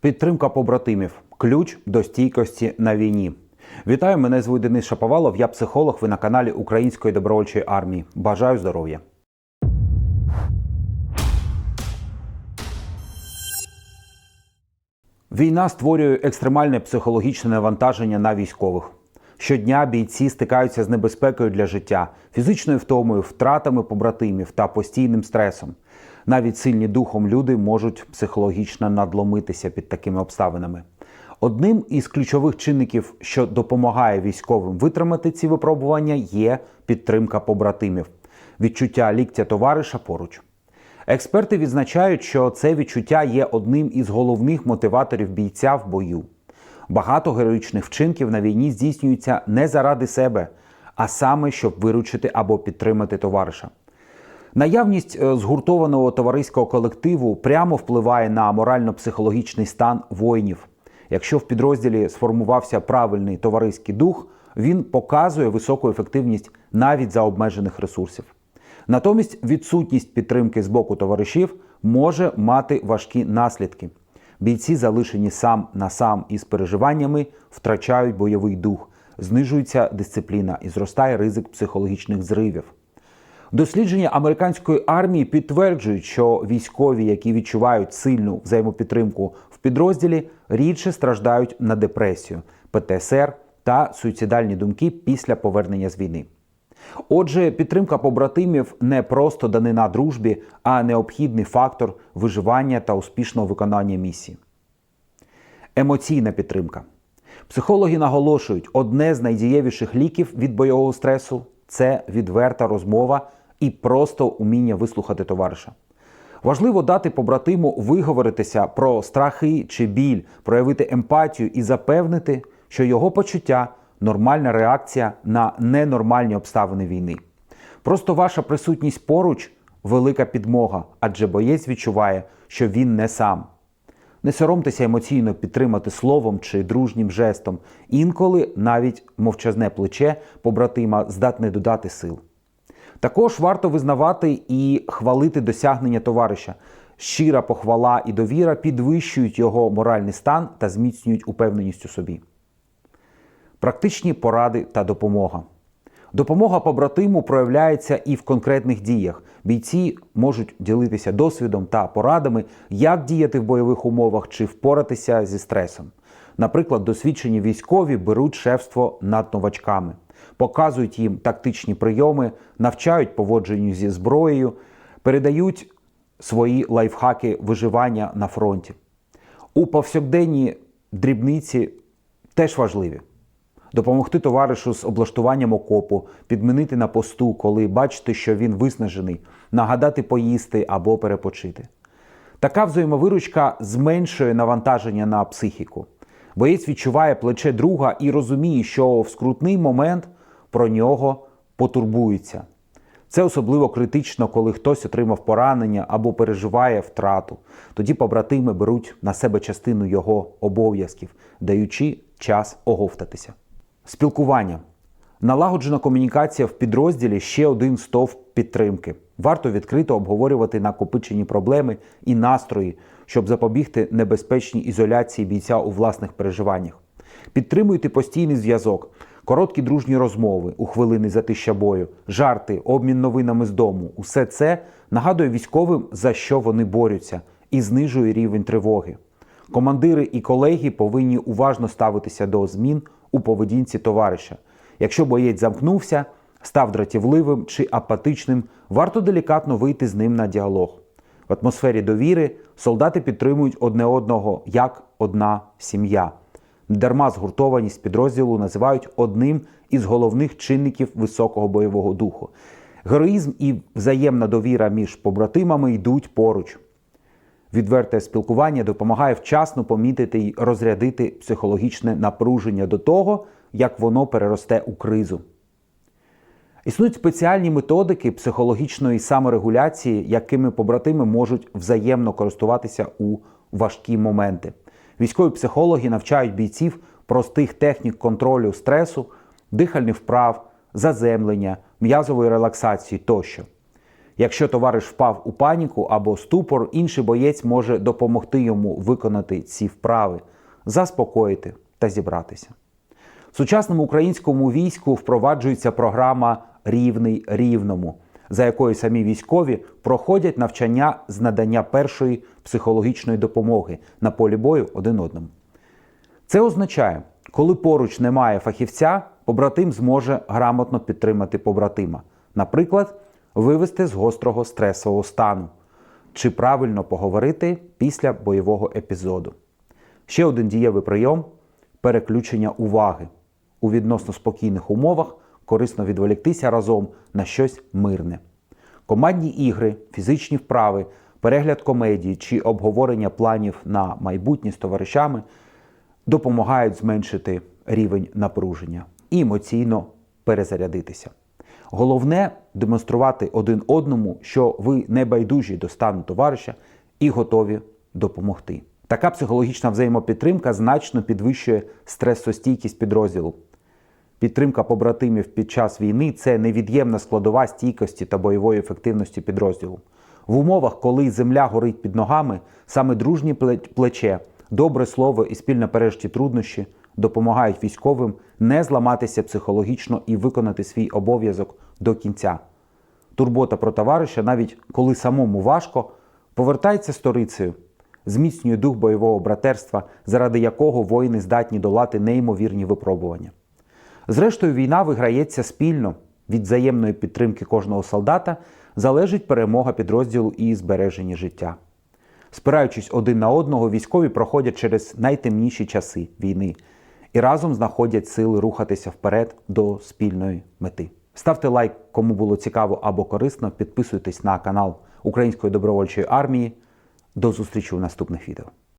Підтримка побратимів ключ до стійкості на війні. Вітаю, мене звуть Денис Шаповалов, я психолог. Ви на каналі Української добровольчої армії. Бажаю здоров'я. Війна створює екстремальне психологічне навантаження на військових. Щодня бійці стикаються з небезпекою для життя, фізичною втомою, втратами побратимів та постійним стресом. Навіть сильні духом люди можуть психологічно надломитися під такими обставинами. Одним із ключових чинників, що допомагає військовим витримати ці випробування, є підтримка побратимів, відчуття ліктя товариша поруч. Експерти відзначають, що це відчуття є одним із головних мотиваторів бійця в бою. Багато героїчних вчинків на війні здійснюються не заради себе, а саме щоб виручити або підтримати товариша. Наявність е, згуртованого товариського колективу прямо впливає на морально-психологічний стан воїнів. Якщо в підрозділі сформувався правильний товариський дух, він показує високу ефективність навіть за обмежених ресурсів. Натомість відсутність підтримки з боку товаришів може мати важкі наслідки. Бійці, залишені сам на сам із переживаннями, втрачають бойовий дух, знижується дисципліна і зростає ризик психологічних зривів. Дослідження американської армії підтверджують, що військові, які відчувають сильну взаємопідтримку в підрозділі, рідше страждають на депресію, ПТСР та суїцидальні думки після повернення з війни. Отже, підтримка побратимів не просто данина дружбі, а необхідний фактор виживання та успішного виконання місії. Емоційна підтримка. Психологи наголошують, одне з найдієвіших ліків від бойового стресу це відверта розмова і просто уміння вислухати товариша. Важливо дати побратиму виговоритися про страхи чи біль, проявити емпатію і запевнити, що його почуття нормальна реакція на ненормальні обставини війни. Просто ваша присутність поруч велика підмога, адже боєць відчуває, що він не сам. Не соромтеся емоційно підтримати словом чи дружнім жестом. Інколи навіть мовчазне плече побратима здатне додати сил. Також варто визнавати і хвалити досягнення товариша. Щира похвала і довіра підвищують його моральний стан та зміцнюють упевненість у собі. Практичні поради та допомога. Допомога побратиму проявляється і в конкретних діях. Бійці можуть ділитися досвідом та порадами, як діяти в бойових умовах чи впоратися зі стресом. Наприклад, досвідчені військові беруть шефство над новачками, показують їм тактичні прийоми, навчають поводженню зі зброєю, передають свої лайфхаки виживання на фронті. У повсякденні дрібниці теж важливі. Допомогти товаришу з облаштуванням окопу, підмінити на посту, коли бачите, що він виснажений, нагадати поїсти або перепочити. Така взаємовиручка зменшує навантаження на психіку. Боєць відчуває плече друга і розуміє, що в скрутний момент про нього потурбуються. Це особливо критично, коли хтось отримав поранення або переживає втрату. Тоді побратими беруть на себе частину його обов'язків, даючи час оговтатися. Спілкування. Налагоджена комунікація в підрозділі ще один стовп підтримки. Варто відкрито обговорювати накопичені проблеми і настрої, щоб запобігти небезпечній ізоляції бійця у власних переживаннях. Підтримуйте постійний зв'язок, короткі дружні розмови у хвилини затища бою, жарти, обмін новинами з дому. Усе це нагадує військовим, за що вони борються, і знижує рівень тривоги. Командири і колеги повинні уважно ставитися до змін у поведінці товариша. Якщо боєць замкнувся, став дратівливим чи апатичним, варто делікатно вийти з ним на діалог. В атмосфері довіри солдати підтримують одне одного як одна сім'я. Дарма згуртованість підрозділу називають одним із головних чинників високого бойового духу. Героїзм і взаємна довіра між побратимами йдуть поруч. Відверте спілкування допомагає вчасно помітити і розрядити психологічне напруження до того, як воно переросте у кризу. Існують спеціальні методики психологічної саморегуляції, якими побратими можуть взаємно користуватися у важкі моменти. Військові психологи навчають бійців простих технік контролю стресу, дихальних вправ, заземлення, м'язової релаксації тощо. Якщо товариш впав у паніку або ступор, інший боєць може допомогти йому виконати ці вправи, заспокоїти та зібратися. В сучасному українському війську впроваджується програма Рівний рівному, за якою самі військові проходять навчання з надання першої психологічної допомоги на полі бою один одному. Це означає, коли поруч немає фахівця, побратим зможе грамотно підтримати побратима, наприклад, вивести з гострого стресового стану чи правильно поговорити після бойового епізоду. Ще один дієвий прийом переключення уваги. У відносно спокійних умовах корисно відволіктися разом на щось мирне. Командні ігри, фізичні вправи, перегляд комедії чи обговорення планів на майбутнє з товаришами допомагають зменшити рівень напруження і емоційно перезарядитися. Головне демонструвати один одному, що ви не байдужі до стану товариша і готові допомогти. Така психологічна взаємопідтримка значно підвищує стресостійкість підрозділу. Підтримка побратимів під час війни це невід'ємна складова стійкості та бойової ефективності підрозділу. В умовах, коли земля горить під ногами, саме дружні плече, добре слово і спільно пережиті труднощі допомагають військовим не зламатися психологічно і виконати свій обов'язок до кінця. Турбота про товариша, навіть коли самому важко, повертається сторицею, зміцнює дух бойового братерства, заради якого воїни здатні долати неймовірні випробування. Зрештою, війна виграється спільно. Від взаємної підтримки кожного солдата залежить перемога підрозділу і збереження життя. Спираючись один на одного, військові проходять через найтемніші часи війни і разом знаходять сили рухатися вперед до спільної мети. Ставте лайк, кому було цікаво або корисно. Підписуйтесь на канал Української добровольчої армії. До зустрічі у наступних відео.